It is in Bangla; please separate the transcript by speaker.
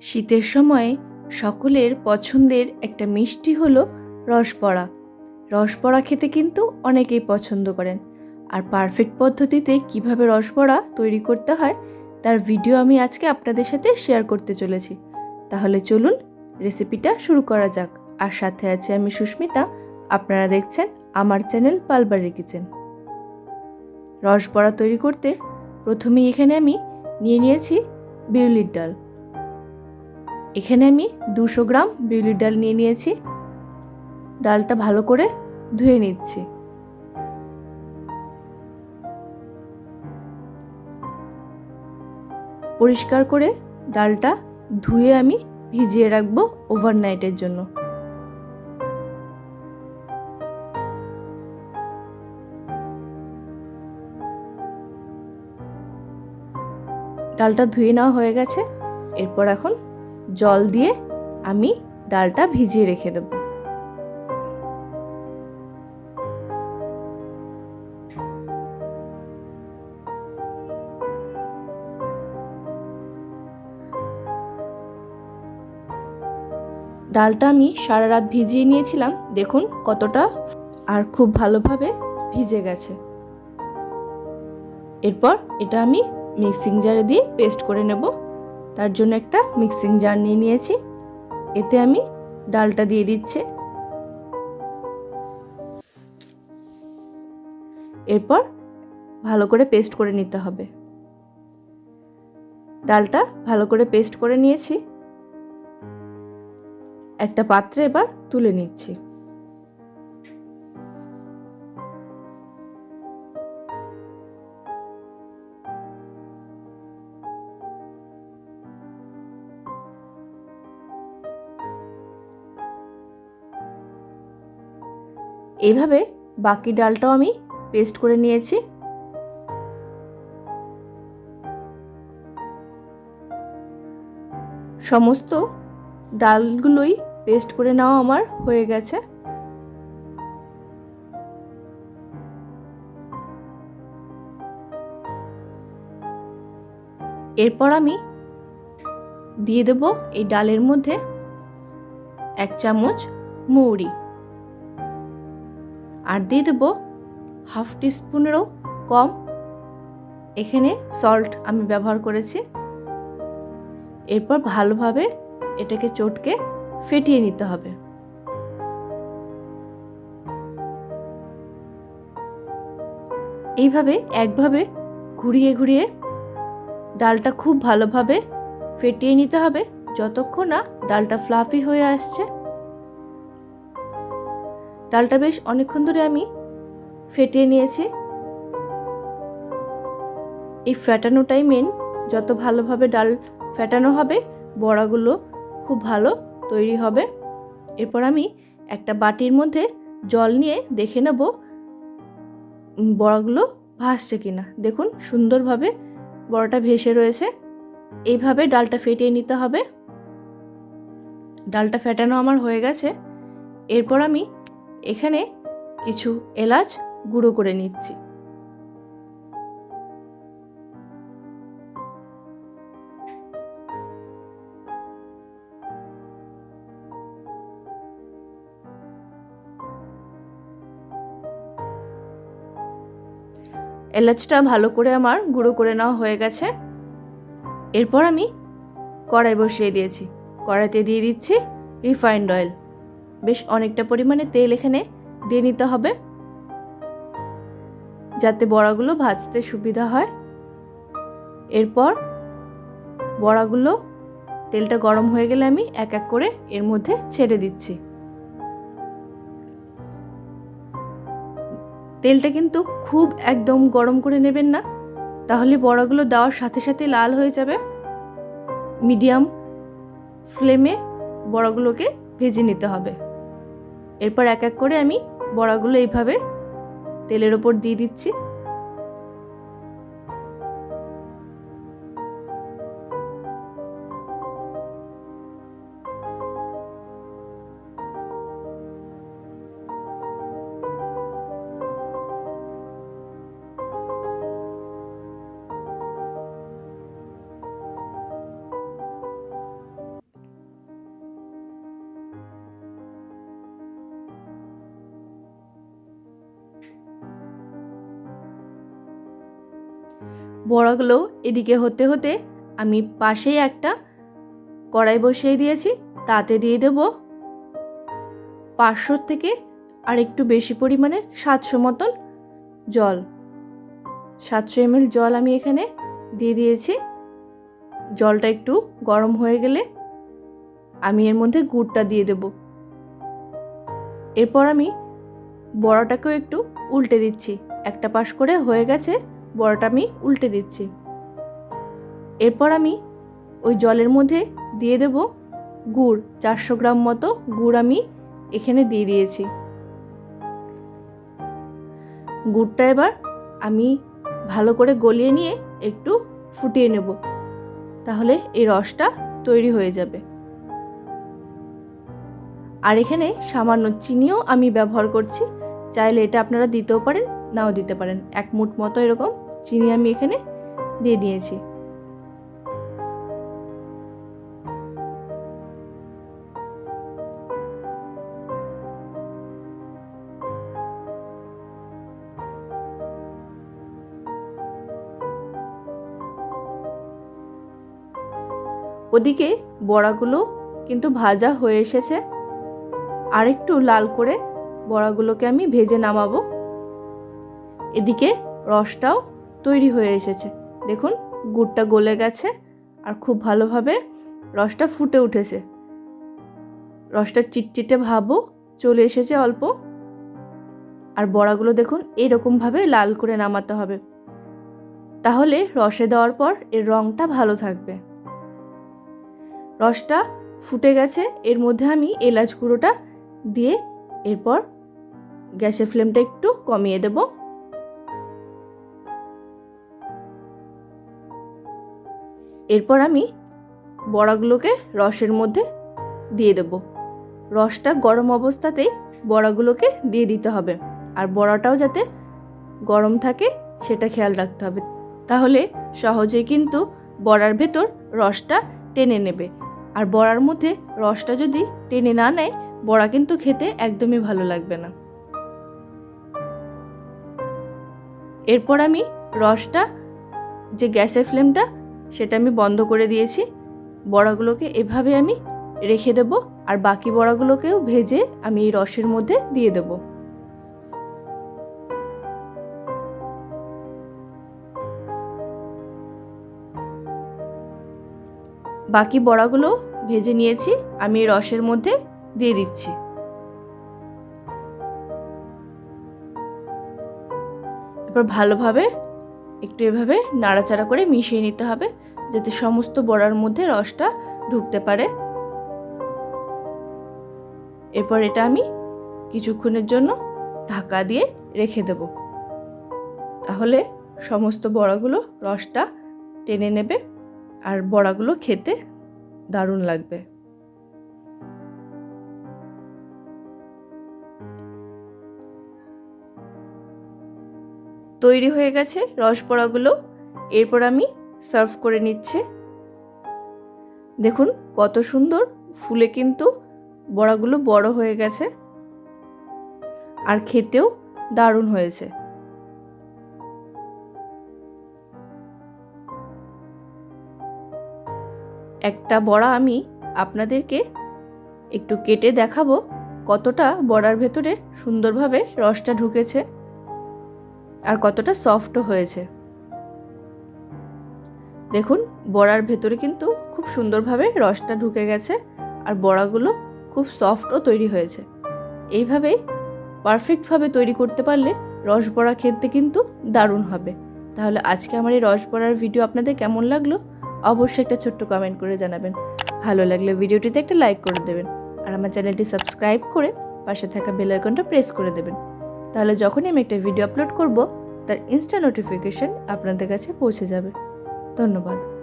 Speaker 1: শীতের সময়ে সকলের পছন্দের একটা মিষ্টি হলো রসবড়া। রসবড়া খেতে কিন্তু অনেকেই পছন্দ করেন। আর পারফেক্ট পদ্ধতিতে কীভাবে রসবড়া তৈরি করতে হয়, তার ভিডিও আমি আজকে আপনাদের সাথে শেয়ার করতে চলেছি। তাহলে চলুন রেসিপিটা শুরু করা যাক। আর সাথে আছে আমি সুস্মিতা। আপনারা দেখছেন আমার চ্যানেল পালবাড়ি কিচেন রসবড়া তৈরি করতে প্রথমেই এখানে আমি নিয়ে নিয়েছি বিউলির ডাল। এখানে আমি দুশো গ্রাম বিউলির ডাল নিয়ে নিয়েছি। ডালটা ভালো করে ধুয়ে নিচ্ছি। পরিষ্কার করে ডালটা ধুয়ে আমি ভিজিয়ে রাখব ওভারনাইটের জন্য। ডালটা ধুয়ে নেওয়া হয়ে গেছে। এরপর এখন জল দিয়ে আমি ডালটা ভিজিয়ে রেখে দেব। ডালটা আমি সারা রাত ভিজিয়ে নিয়েছিলাম, দেখুন কতটা আর খুব ভালোভাবে ভিজে গেছে। এরপর এটা আমি মিক্সিং জারে দিয়ে পেস্ট করে নেব। তার জন্য একটা মিক্সিং জার নিয়ে নিয়েছি। এতে আমি ডালটা দিয়ে দিচ্ছি। এরপর ভালো করে পেস্ট করে নিতে হবে। ডালটা ভালো করে পেস্ট করে নিয়েছি। একটা পাত্রে এবার তুলে নিচ্ছি। এইভাবে বাকি ডালটাও আমি পেস্ট করে নিয়েছি। সমস্ত ডালগুলোই পেস্ট করে নেওয়া আমার হয়ে গেছে। এরপর আমি দিয়ে দেব এই ডালের মধ্যে এক চামচ মৌরি। আর দিয়ে দেবো হাফ টিস্পুনেরও কম। এখানে সল্ট আমি ব্যবহার করেছি। এরপর ভালোভাবে এটাকে চটকে ফেটিয়ে নিতে হবে। এইভাবে একভাবে ঘুরিয়ে ঘুরিয়ে ডালটা খুব ভালোভাবে ফেটিয়ে নিতে হবে। যতক্ষণ না ডালটা ফ্লাফি হয়ে আসছে ডালটা বেশ অনেকক্ষণ ধরে আমি ফেটিয়ে নিয়েছি। এই ফ্যাটানোটাই মেন যত ভালোভাবে ডাল ফ্যাটানো হবে, বড়াগুলো খুব ভালো তৈরি হবে। এরপর আমি একটা বাটির মধ্যে জল নিয়ে দেখে নেব বড়াগুলো ভাসছে কিনা। দেখুন, সুন্দরভাবে বড়াটা ভেসে রয়েছে। এইভাবে ডালটা ফেটিয়ে নিতে হবে। ডালটা ফেটানো আমার হয়ে গেছে। এরপর আমি এখানে কিছু এলাচ গুঁড়ো করে নিচ্ছি। এলাচটা ভালো করে আমার গুঁড়ো করে নেওয়া হয়ে গেছে। এরপর আমি কড়াই বসিয়ে দিয়েছি। কড়াইতে দিয়ে দিচ্ছি রিফাইন্ড অয়েল। বেশ অনেকটা পরিমাণে তেল এখানে দিয়ে নিতে হবে। যাতে বড়াগুলো ভাজতে সুবিধা হয়। এরপর বড়াগুলো তেলটা গরম হয়ে গেলে আমি এক এক করে এর মধ্যে ছেড়ে দিচ্ছি। তেলটা কিন্তু খুব একদম গরম করে নেবেন না, তাহলে বড়াগুলো দেওয়ার সাথে সাথে লাল হয়ে যাবে। মিডিয়াম ফ্লেমে বড়াগুলোকে ভেজে নিতে হবে। এরপর এক এক করে আমি বড়াগুলো এইভাবে তেলের ওপর দিয়ে দিচ্ছি। বড়াগুলো এদিকে হতে হতে আমি পাশেই একটা কড়াই বসিয়ে দিয়েছি, তাতে দিয়ে দেব পাঁচশো থেকে আর একটু বেশি পরিমাণে সাতশো মতন জল। সাতশো এমএল জল আমি এখানে দিয়ে দিয়েছি। জলটা একটু গরম হয়ে গেলে আমি এর মধ্যে গুড়টা দিয়ে দেব। এরপর আমি বড়াটাকেও একটু উল্টে দিচ্ছি। একটা পাশ করে হয়ে গেছে। বড়াটা আমি উল্টে দিচ্ছি। এরপর আমি ওই জলের মধ্যে দিয়ে দেব গুড়। চারশো গ্রাম মতো গুড় আমি এখানে দিয়ে দিয়েছি। গুড়টা এবার আমি ভালো করে গলিয়ে নিয়ে একটু ফুটিয়ে নেব। তাহলে এই রসটা তৈরি হয়ে যাবে। আর এখানে সামান্য চিনিও আমি ব্যবহার করছি। চাইলে এটা আপনারা দিতেও পারেন। নাও দিতে পারেন। এক মুঠ মতো এরকম চিনি আমি এখানে দিয়ে দিয়েছি। ওদিকে বড়াগুলো কিন্তু ভাজা হয়ে এসেছে। আর একটু লাল করে বড়াগুলোকে আমি ভেজে নামাবো। এদিকে রসটাও তৈরি হয়ে এসেছে। দেখুন, গুড়টা গলে গেছে আর খুব ভালোভাবে রসটা ফুটে উঠেছে। রসটা চিটচিটে ভাবও চলে এসেছে অল্প। আর বড়াগুলো দেখুন, এরকমভাবে লাল করে নামাতে হবে। তাহলে রসে দেওয়ার পর এর রঙটা ভালো থাকবে। রসটা ফুটে গেছে, এর মধ্যে আমি এলাচ গুঁড়োটা দিয়ে এরপর গ্যাসের ফ্লেমটা একটু কমিয়ে দেব। এরপর আমি বড়াগুলোকে রসের মধ্যে দিয়ে দেব। রসটা গরম অবস্থাতেই বড়াগুলোকে দিয়ে দিতে হবে। আর বড়াটাও যাতে গরম থাকে, সেটা খেয়াল রাখতে হবে। তাহলে সহজেই কিন্তু বড়ার ভেতর রসটা টেনে নেবে। আর বড়ার মধ্যে রসটা যদি টেনে না নেয়, বড়া কিন্তু খেতে একদমই ভালো লাগবে না। এরপর আমি রসটা, যে গ্যাসের ফ্লেমটা সেটা আমি বন্ধ করে দিয়েছি। বড়াগুলোকে এভাবে আমি রেখে দেব আর বাকি বড়াগুলোকেও ভেজে আমি এই রসের মধ্যে দিয়ে দেব। বাকি বড়াগুলো ভেজে নিয়েছি, আমি এই রসের মধ্যে দিয়ে দিচ্ছি। এরপর ভালোভাবে একটু এভাবে নাড়াচাড়া করে মিশিয়ে নিতে হবে, যাতে সমস্ত বড়ার মধ্যে রসটা ঢুকতে পারে। এরপর এটা আমি কিছুক্ষণের জন্য ঢাকা দিয়ে রেখে দেব। তাহলে সমস্ত বড়াগুলো রসটা টেনে নেবে, আর বড়াগুলো খেতে দারুণ লাগবে। তৈরি হয়ে গেছে রস বড়াগুলো এরপর আমি সার্ভ করে নিচ্ছে। দেখুন কত সুন্দর ফুলে কিন্তু বড়াগুলো বড় হয়ে গেছে। আর খেতেও দারুণ হয়েছে। একটা বড়া আমি আপনাদেরকে একটু কেটে দেখাবো কতটা বড়ার ভেতরে সুন্দরভাবে রসটা ঢুকেছে। আর কতটা সফটও হয়েছে। দেখুন, বড়ার ভেতরে কিন্তু খুব সুন্দরভাবে রসটা ঢুকে গেছে আর বড়াগুলো খুব সফটও তৈরি হয়েছে। এইভাবেই পারফেক্টভাবে তৈরি করতে পারলে রস বড়া খেতে কিন্তু দারুণ হবে। তাহলে আজকে আমার এই রস বড়ার ভিডিও আপনাদের কেমন লাগল? অবশ্যই একটা ছোট্ট কমেন্ট করে জানাবেন। ভালো লাগলে ভিডিওটিতে একটা লাইক করে দেবেন। আর আমার চ্যানেলটি সাবস্ক্রাইব করে পাশে থাকা বেল আইকনটা প্রেস করে দেবেন। তাহলে যখনই আমি একটা ভিডিও আপলোড করব, তার ইনস্টা নোটিফিকেশন আপনাদের কাছে পৌঁছে যাবে। ধন্যবাদ।